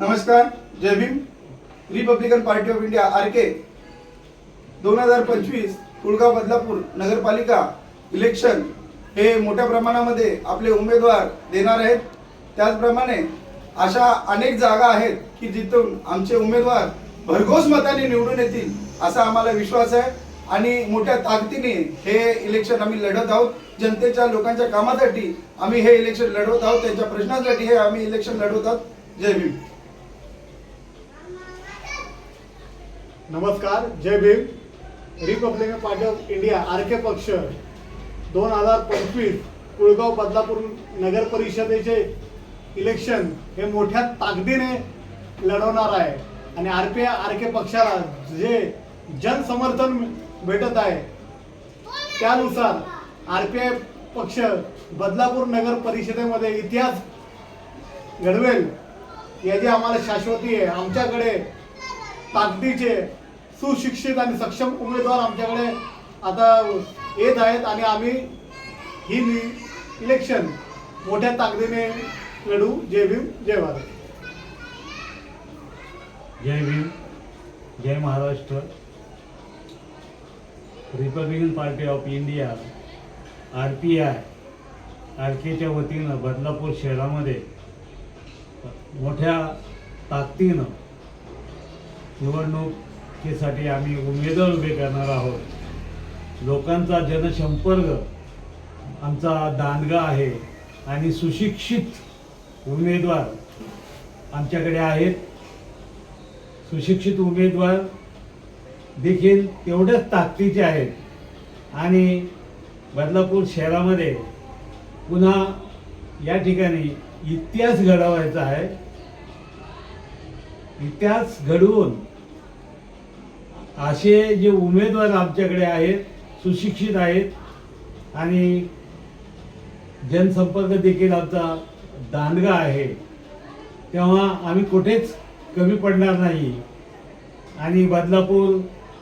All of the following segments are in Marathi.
नमस्कार जय Bhim. Republican Party of India R K दोन हजार पंचवीस कुळगाव बदलापूर नगरपालिका इलेक्शन हे मोठ्या प्रमाणामध्ये आपले उमेदवार देणार आहेत. त्याचप्रमाणे अशा अनेक जागा आहेत की जिथून आमचे उमेदवार भरघोस मताने निवडून येतील असा आम्हाला विश्वास आहे. आणि मोठ्या ताकदीने हे इलेक्शन आम्ही लढत आहोत. जनतेच्या लोकांच्या कामासाठी आम्ही हे इलेक्शन लढवत आहोत. त्यांच्या प्रश्नांसाठी हे आम्ही इलेक्शन लढवत आहोत. जय भीम. नमस्कार जय Bhim. Republican Party of India R K पक्ष दोन हजार पंचवीस कुळगाव बदलापूर नगर परिषदेचे इलेक्शन हे मोठ्या ताकदीने लढवणार आहे. आणि आर पी आर के पक्षाला जे जनसमर्थन भेटत आहे त्यानुसार आर पी आय पक्ष बदलापूर नगर परिषदेमध्ये इतिहास घडवेल याची आम्हाला शाश्वती आहे. आमच्याकडे ताकदीचे सुशिक्षित आणि सक्षम उमेदवार आमच्याकडे आता येत आहेत आणि आम्ही ही इलेक्शन मोठ्या ताकदीने लढू. जय भीम जय भारत. जय भीम जय Maharashtra. Republican Party of India R P I R केच्या वतीनं बदलापूर शहरामध्ये मोठ्या ताकदीनं निवडणूक निवडणुकीसाठी आम्ही उमेदवार उभे करणार आहोत. लोकांचा जनसंपर्क आमचा दांडगा आहे आणि सुशिक्षित उमेदवार आमच्याकडे आहेत. सुशिक्षित उमेदवार देखील तेवढ्याच ताकदीचे आहेत. आणि बदलापूर शहरामध्ये पुन्हा या ठिकाणी इतिहास घडवायचा आहे. इतिहास घडवून असे जे उमेदवार आमच्याकडे आहेत सुशिक्षित आहेत आणि जनसंपर्क देखील आमचा दांडगा आहे तेव्हा आम्ही कुठेच कमी पडणार नाही. आणि बदलापूर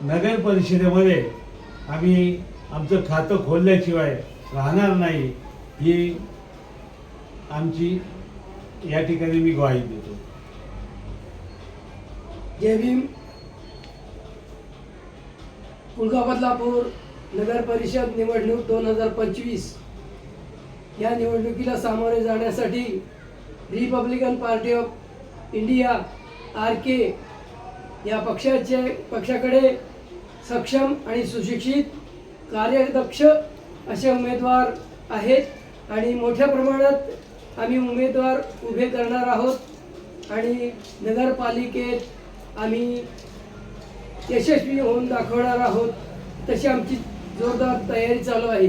नगर परिषदेमध्ये आम्ही आमचं खातं खोलल्याशिवाय राहणार नाही ही आमची या ठिकाणी मी ग्वाही देतो. जय भीम. कुलगाव बदलापूर नगर परिषद निवडणूक दोन हजार पंचवीस. या निवडणुकीला सामोरे जाण्यासाठी Republican Party of India R K या पक्षाचे पक्षाकडे सक्षम आणि सुशिक्षित कार्यदक्ष असे उमेदवार आहेत आणि मोठ्या प्रमाणात आम्ही उमेदवार उभे करणार आहोत आणि नगरपालिकेत आम्ही यशस्वी होऊन दाखवणार आहोत तशी आमची जोरदार तयारी चालू आहे.